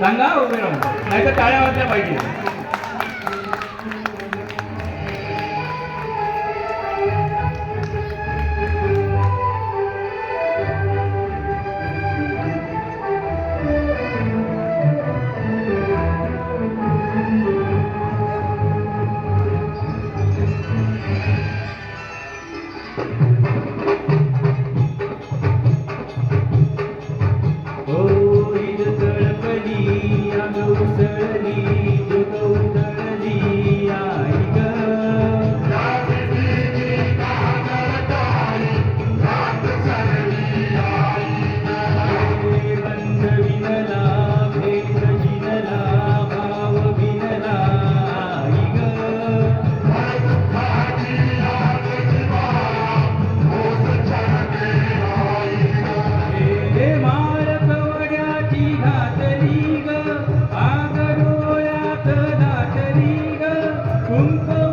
सांगा हो उभे राहून नाही तर टाळ्या वाजल्या पाहिजे. చాకరీగా కుంకో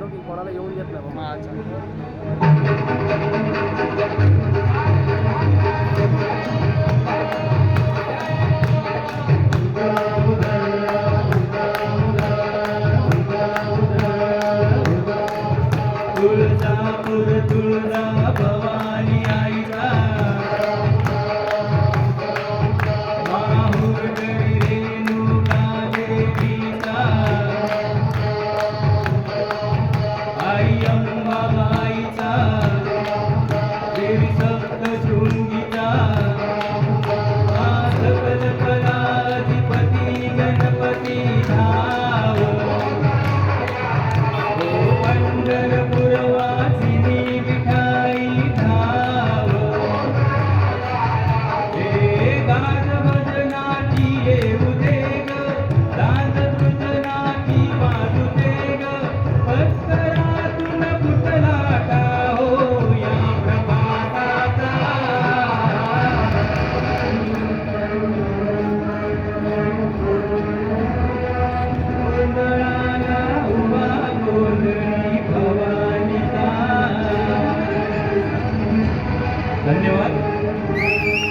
राहतो की कोणाला येऊन येत नाही बाबा. अच्छा.